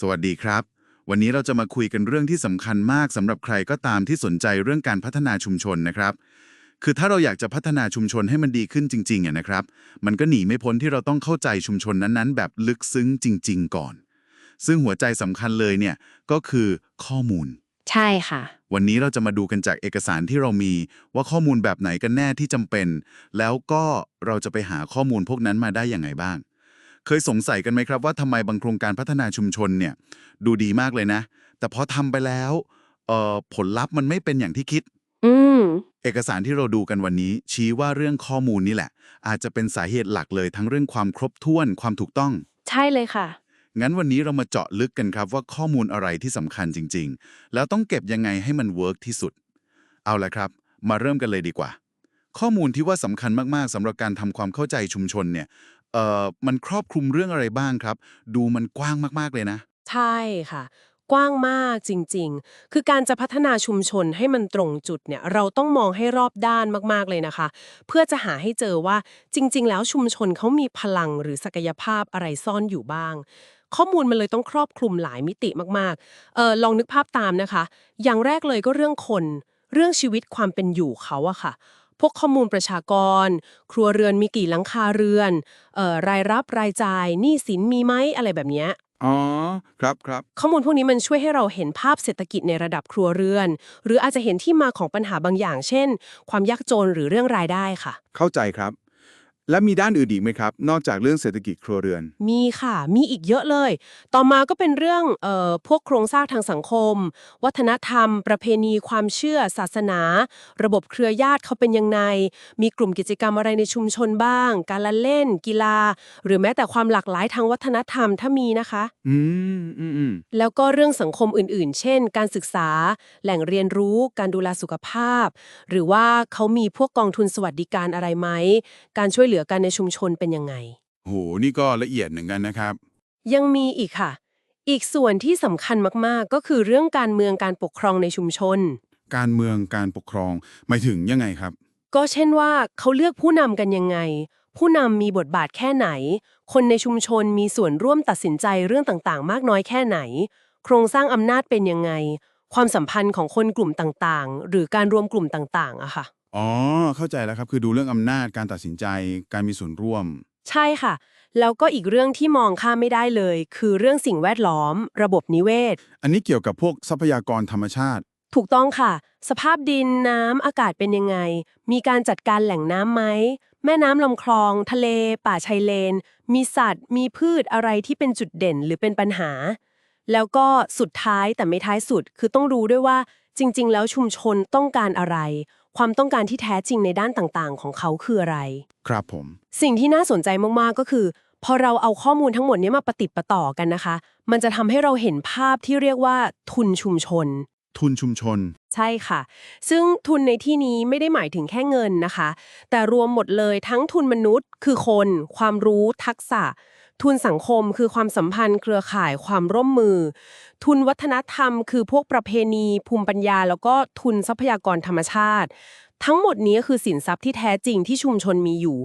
สวัสดีครับ วันนี้เราจะมาคุยกันเรื่องที่สำคัญมากสำหรับใครก็ตามที่สนใจเรื่องการพัฒนาชุมชนนะครับ คือถ้าเราอยากจะพัฒนาชุมชนให้มันดีขึ้นจริงๆอะนะครับ มันก็หนีไม่พ้นที่เราต้องเข้าใจชุมชนนั้นๆ แบบลึกซึ้งจริง ๆ ก่อน ซึ่งหัวใจสำคัญเลยเนี่ยก็คือข้อมูล ใช่ค่ะ วันนี้เราจะมาดูกันจากเอกสารที่เรามี ว่าข้อมูลแบบไหนกันแน่ที่จำเป็น แล้วก็เราจะไปหาข้อมูลพวกนั้นมาได้ยังไงบ้าง เคยสงสัยกันไหมครับว่าทำไมบางโครงการพัฒนาชุมชนเนี่ยดูดีมากเลยนะ แต่พอทำไปแล้วเอ่อผลลัพธ์มันไม่เป็นอย่างที่คิด อืม เอกสารที่เราดูกันวันนี้ ชี้ว่าเรื่องข้อมูลนี่แหละ อาจจะเป็นสาเหตุหลักเลยทั้งเรื่องความครบถ้วนความถูกต้อง ใช่เลยค่ะ งั้นวันนี้เรามาเจาะลึกกันครับว่าข้อมูลอะไรที่สำคัญจริง ๆ แล้วต้องเก็บยังไงให้มันเวิร์กที่สุด เอาละครับ มาเริ่มกันเลยดีกว่า ข้อมูลที่ว่าสำคัญมากๆสำหรับการทำความเข้าใจชุมชนเนี่ยเอ่อมันครอบคลุมเรื่องอะไรบ้างครับ ดูมันกว้างมากๆเลยนะ ใช่ค่ะ กว้างมากจริง ๆ คือการจะพัฒนาชุมชนให้มันตรงจุดเนี่ยเราต้องมองให้รอบด้านมากๆเลยนะคะ เพื่อจะหาให้เจอว่าจริง ๆ แล้วชุมชนเขามีพลังหรือศักยภาพอะไรซ่อนอยู่บ้าง ข้อมูลมันเลยต้องครอบคลุมหลายมิติมากๆเออลองนึกภาพตามนะคะ อย่างแรกเลยก็เรื่องคน เรื่องชีวิตความเป็นอยู่เขาอะค่ะ พวกข้อมูลประชากร ครัวเรือนมีกี่หลังคาเรือนเอ่อรายรับรายจ่ายหนี้สินมีไหมอะไรแบบเนี้ยอ๋อครับครับข้อมูลพวกนี้มันช่วยให้เราเห็นภาพเศรษฐกิจในระดับครัวเรือน หรืออาจจะเห็นที่มาของปัญหาบางอย่าง เช่น ความยากจนหรือเรื่องรายได้ค่ะ เข้าใจครับ และมีด้านอื่นอีกไหมครับ นอกจากเรื่องเศรษฐกิจครัวเรือน มีค่ะ มีอีกเยอะเลย ต่อมาก็เป็นเรื่องเอ่อพวกโครงสร้างทางสังคม วัฒนธรรม ประเพณี ความเชื่อ ศาสนา ระบบเครือญาติเขาเป็นยังไง มีกลุ่มกิจกรรมอะไรในชุมชนบ้าง การละเล่น กีฬา หรือแม้แต่ความหลากหลายทางวัฒนธรรมถ้ามีนะคะ อืมอืมอืมแล้วก็เรื่องสังคมอื่น ๆ เช่น การศึกษา แหล่งเรียนรู้ การดูแลสุขภาพ หรือว่าเขามีพวกกองทุนสวัสดิการอะไรไหม การช่วยเหลือกันในชุมชนเป็นยังไง โห นี่ก็ละเอียดเหมือนกันนะครับ ยังมีอีกค่ะ อีกส่วนที่สำคัญมากๆ ก็คือเรื่องการเมืองการปกครองในชุมชน การเมืองการปกครองหมายถึงยังไงครับ ก็เช่นว่าเขาเลือกผู้นำกันยังไง ผู้นำมีบทบาทแค่ไหน คนในชุมชนมีส่วนร่วมตัดสินใจเรื่องต่างๆ มากน้อยแค่ไหน โครงสร้างอำนาจเป็นยังไง ความสัมพันธ์ของคนกลุ่มต่างๆ หรือการรวมกลุ่มต่างๆอะค่ะ อ๋อ เข้าใจแล้วครับ คือดูเรื่องอำนาจการตัดสินใจการมีส่วนร่วม ใช่ค่ะ แล้วก็อีกเรื่องที่มองข้ามไม่ได้เลย คือเรื่องสิ่งแวดล้อม ระบบนิเวศ อันนี้เกี่ยวกับพวกทรัพยากรธรรมชาติ ถูกต้องค่ะ สภาพดินน้ำอากาศเป็นยังไง มีการจัดการแหล่งน้ำไหม แม่น้ำลำคลอง ทะเล ป่าชายเลน มีสัตว์ มีพืชอะไรที่เป็นจุดเด่นหรือเป็นปัญหา แล้วก็สุดท้ายแต่ไม่ท้ายสุด คือต้องรู้ด้วยว่า จริง ๆ แล้วชุมชนต้องการอะไร ความต้องการที่แท้จริงในด้านต่างๆ ของเขาคืออะไร ครับผม สิ่งที่น่าสนใจมากๆก็คือ พอเราเอาข้อมูลทั้งหมดนี้มาประติดประต่อกันนะคะ มันจะทำให้เราเห็นภาพที่เรียกว่าทุนชุมชน ทุนชุมชน ใช่ค่ะ ซึ่งทุนในที่นี้ไม่ได้หมายถึงแค่เงินนะคะ แต่รวมหมดเลยทั้งทุนมนุษย์ คือคน ความรู้ ทักษะ ทุนสังคมคือความสัมพันธ์ เครือข่ายความร่วมมือ ทุนวัฒนธรรม คือพวกประเพณี ภูมิปัญญา แล้วก็ทุนทรัพยากรธรรมชาติ ทั้งหมดนี้คือสินทรัพย์ที่แท้จริงที่ชุมชนมีอยู่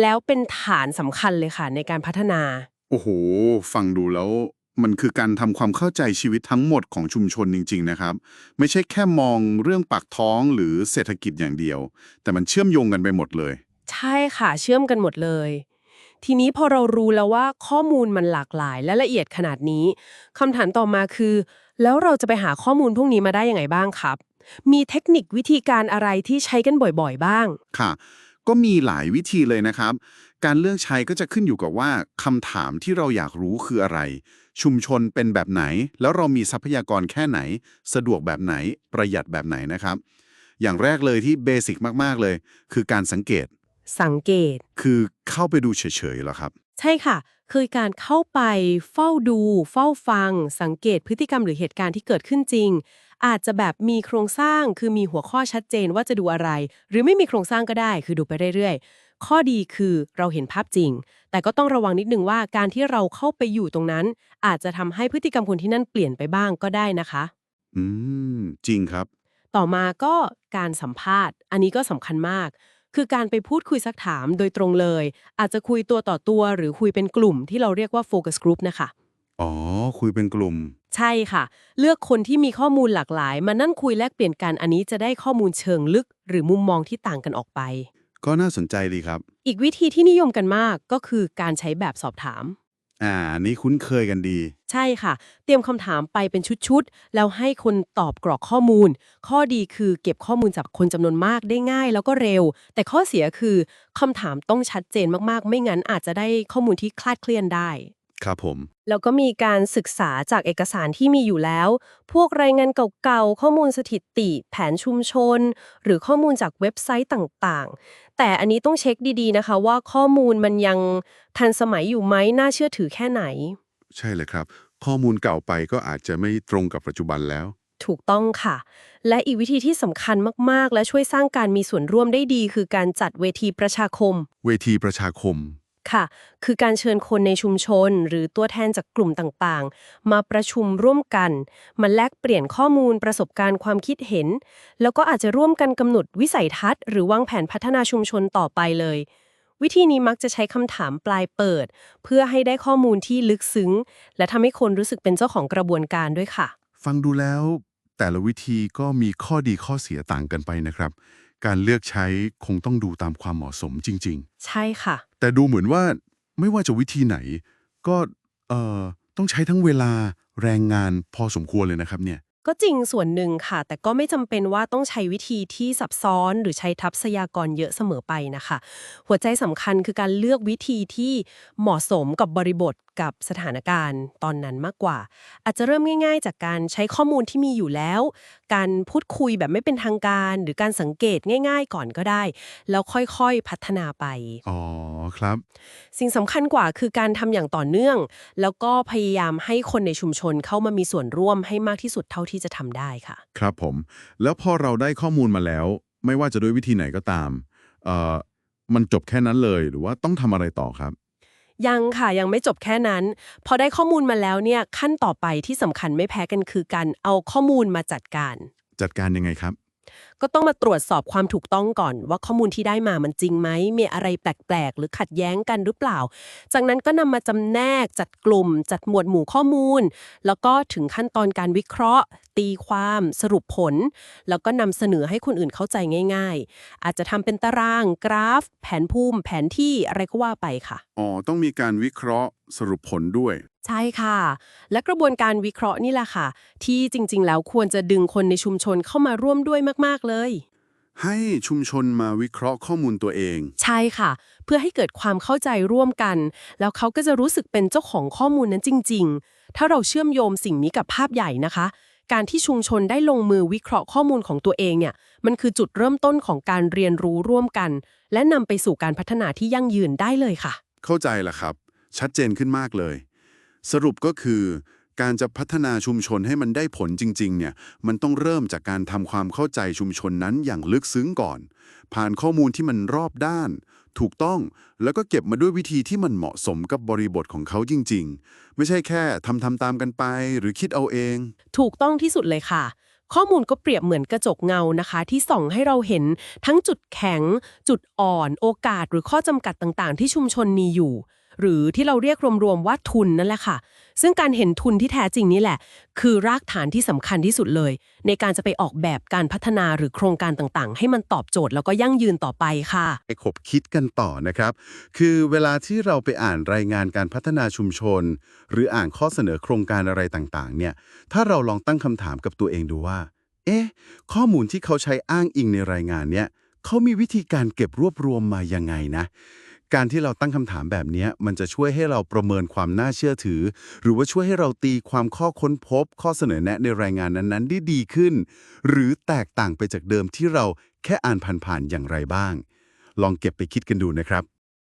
แล้วเป็นฐานสำคัญเลยค่ะในการพัฒนา โอ้โห ฟังดูแล้วมันคือการทำความเข้าใจชีวิตทั้งหมดของชุมชนจริง ๆ นะครับ ไม่ใช่แค่มองเรื่องปากท้องหรือเศรษฐกิจอย่างเดียว แต่มันเชื่อมโยงกันไปหมดเลย ใช่ค่ะ เชื่อมกันหมดเลย ทีนี้พอเรารู้แล้วว่าข้อมูลมันหลากหลายและละเอียดขนาดนี้คำถามต่อมาคือ แล้วเราจะไปหาข้อมูลพวกนี้มาได้ยังไงบ้างครับ มีเทคนิควิธีการอะไรที่ใช้กันบ่อยๆ บ้าง ค่ะ ก็มีหลายวิธีเลยนะครับ การเลือกใช้ก็จะขึ้นอยู่กับว่าคำถามที่เราอยากรู้คืออะไร ชุมชนเป็นแบบไหน แล้วเรามีทรัพยากรแค่ไหน สะดวกแบบไหน ประหยัดแบบไหนนะครับ อย่างแรกเลยที่เบสิกมากๆเลย คือการสังเกต สังเกต คือเข้าไปดูเฉยๆเหรอครับ ใช่ค่ะ คือการเข้าไปเฝ้าดู เฝ้าฟัง สังเกตพฤติกรรมหรือเหตุการณ์ที่เกิดขึ้นจริง อาจจะแบบมีโครงสร้างคือมีหัวข้อชัดเจนว่าจะดูอะไร หรือไม่มีโครงสร้างก็ได้ คือดูไปเรื่อยๆ ข้อดีคือเราเห็นภาพจริง แต่ก็ต้องระวังนิดนึงว่าการที่เราเข้าไปอยู่ตรงนั้น อาจจะทำให้พฤติกรรมคนที่นั่นเปลี่ยนไปบ้างก็ได้นะคะ อืม จริงครับ ต่อมาก็การสัมภาษณ์ อันนี้ก็สำคัญมาก คือการไปพูดคุยซักถามโดยตรงเลย อาจจะคุยตัวต่อตัว หรือคุยเป็นกลุ่มที่เราเรียกว่าโฟกัสกลุ่มนะคะ อ๋อ คุยเป็นกลุ่ม ใช่ค่ะ เลือกคนที่มีข้อมูลหลากหลาย มานั่งคุยแลกเปลี่ยนกันอันนี้จะได้ข้อมูลเชิงลึก หรือมุมมองที่ต่างกันออกไป ก็น่าสนใจดีครับ อีกวิธีที่นิยมกันมากก็คือการใช้แบบสอบถาม อ่าอันนี้คุ้นเคยกันดี ใช่ค่ะ เตรียมคำถามไปเป็นชุดๆ แล้วให้คนตอบกรอกข้อมูล ข้อดีคือเก็บข้อมูลจากคนจำนวนมากได้ง่ายแล้วก็เร็ว แต่ข้อเสียคือคำถามต้องชัดเจนมากๆ ไม่งั้นอาจจะได้ข้อมูลที่คลาดเคลื่อนได้ ครับผม แล้วก็มีการศึกษาจากเอกสารที่มีอยู่แล้ว พวกรายงานเก่าๆ ข้อมูลสถิติ แผนชุมชน หรือข้อมูลจากเว็บไซต์ต่างๆ แต่อันนี้ต้องเช็คดีๆนะคะว่าข้อมูลมันยังทันสมัยอยู่ไหมน่าเชื่อถือแค่ไหน ใช่เลยครับ ข้อมูลเก่าไปก็อาจจะไม่ตรงกับปัจจุบันแล้ว ถูกต้องค่ะ และอีกวิธีที่สำคัญมากๆ และช่วยสร้างการมีส่วนร่วมได้ดี คือการจัดเวทีประชาคม เวทีประชาคม ค่ะ คือการเชิญคนในชุมชน หรือตัวแทนจากกลุ่มต่างๆ มาประชุมร่วมกัน มาแลกเปลี่ยนข้อมูลประสบการณ์ความคิดเห็น แล้วก็อาจจะร่วมกันกำหนดวิสัยทัศน์ หรือวางแผนพัฒนาชุมชนต่อไปเลย วิธีนี้มักจะใช้คำถามปลายเปิด เพื่อให้ได้ข้อมูลที่ลึกซึ้ง และทำให้คนรู้สึกเป็นเจ้าของกระบวนการด้วยค่ะ ฟังดูแล้วแต่ละวิธีก็มีข้อดีข้อเสียต่างกันไปนะครับ การเลือกใช้คงต้องดูตามความเหมาะสมจริงใช่ค่ะๆ แต่ดูเหมือนว่าไม่ว่าจะวิธีไหน ก็เอ่อต้องใช้ทั้งเวลาแรงงานพอสมควรเลยนะครับเนี่ย ก็จริงส่วนหนึ่งค่ะ แต่ก็ไม่จำเป็นว่าต้องใช้วิธีที่ซับซ้อนหรือใช้ทัพยากรเยอะเสมอไปนะคะ หัวใจสำคัญคือการเลือกวิธีที่เหมาะสมกับบริบท กับสถานการณ์ตอนนั้นมากกว่า อาจจะเริ่มง่าย ๆ จากการใช้ข้อมูลที่มีอยู่แล้ว การพูดคุยแบบไม่เป็นทางการ หรือการสังเกตง่าย ๆ ก่อนก็ได้ แล้วค่อยๆพัฒนาไป อ๋อครับ สิ่งสำคัญกว่าคือการทำอย่างต่อเนื่อง แล้วก็พยายามให้คนในชุมชนเข้ามามีส่วนร่วมให้มากที่สุดเท่าที่จะทำได้ค่ะ ครับผม แล้วพอเราได้ข้อมูลมาแล้ว ไม่ว่าจะด้วยวิธีไหนก็ตาม เอ่อ มันจบแค่นั้นเลยหรือว่าต้องทำอะไรต่อครับ ยังค่ะยังไม่จบแค่นั้น พอได้ข้อมูลมาแล้วเนี่ยขั้นต่อไปที่สำคัญไม่แพ้กันคือการเอาข้อมูลมาจัดการ จัดการยังไงครับ ก็ต้องมาตรวจสอบความถูกต้องก่อน ว่าข้อมูลที่ได้มามันจริงไหมมีอะไรแปลกๆ หรือขัดแย้งกันหรือเปล่า จากนั้นก็นำมาจำแนกจัดกลุ่ม จัดหมวดหมู่ข้อมูล แล้วก็ถึงขั้นตอนการวิเคราะห์ ตีความสรุปผล แล้วก็นำเสนอให้คนอื่นเข้าใจง่าย ๆ อาจจะทำเป็นตารางกราฟ แผนภูมิ แผนที่อะไรก็ว่าไปค่ะอ๋อต้องมีการวิเคราะห์สรุปผลด้วย ใช่ค่ะ และกระบวนการวิเคราะห์นี่แหละค่ะ ที่จริงๆ แล้วควรจะดึงคนในชุมชนเข้ามาร่วมด้วยมากๆ เลย ให้ชุมชนมาวิเคราะห์ข้อมูลตัวเอง ใช่ค่ะ เพื่อให้เกิดความเข้าใจร่วมกัน แล้วเขาก็จะรู้สึกเป็นเจ้าของข้อมูลนั้นจริง ๆ ถ้าเราเชื่อมโยงสิ่งนี้กับภาพใหญ่นะคะ การที่ชุมชนได้ลงมือวิเคราะห์ข้อมูลของตัวเองเนี่ย มันคือจุดเริ่มต้นของการเรียนรู้ร่วมกัน และนำไปสู่การพัฒนาที่ยั่งยืนได้เลยค่ะ เข้าใจละครับ ชัดเจนขึ้นมากเลย สรุปก็คือ การจะพัฒนาชุมชนให้มันได้ผลจริงๆเนี่ยมันต้องเริ่มจากการทำความเข้าใจชุมชนนั้นอย่างลึกซึ้งก่อน ผ่านข้อมูลที่มันรอบด้าน ถูกต้องแล้วก็เก็บมาด้วยวิธีที่มันเหมาะสมกับบริบทของเขาจริง ๆ ไม่ใช่แค่ทำทำตามกันไป หรือคิดเอาเอง ถูกต้องที่สุดเลยค่ะข้อมูลก็เปรียบเหมือนกระจกเงานะคะ ที่ส่องให้เราเห็นทั้งจุดแข็ง จุดอ่อน โอกาสหรือข้อจำกัดต่างๆ ที่ชุมชนมีอยู่ หรือที่เราเรียกรวมๆว่าทุนนั่นแหละค่ะ ซึ่งการเห็นทุนที่แท้จริงนี่แหละ คือรากฐานที่สำคัญที่สุดเลย ในการจะไปออกแบบการพัฒนาหรือโครงการต่างๆ ให้มันตอบโจทย์แล้วก็ยั่งยืนต่อไปค่ะไปขบคิดกันต่อนะครับ คือเวลาที่เราไปอ่านรายงานการพัฒนาชุมชน หรืออ่านข้อเสนอโครงการอะไรต่างๆ เนี่ย ถ้าเราลองตั้งคำถามกับตัวเองดูว่า เอ๊ะ ข้อมูลที่เขาใช้อ้างอิงในรายงานเนี่ยเขามีวิธีการเก็บรวบรวมมายังไงนะ การที่เราตั้งคำถามแบบนี้มันจะช่วยให้เราประเมินความน่าเชื่อถือ หรือว่าช่วยให้เราตีความข้อค้นพบ ข้อเสนอแนะในรายงานนั้นๆ ได้ดีขึ้น หรือแตกต่างไปจากเดิมที่เราแค่อ่านผ่านๆอย่างไรบ้าง ลองเก็บไปคิดกันดูนะครับ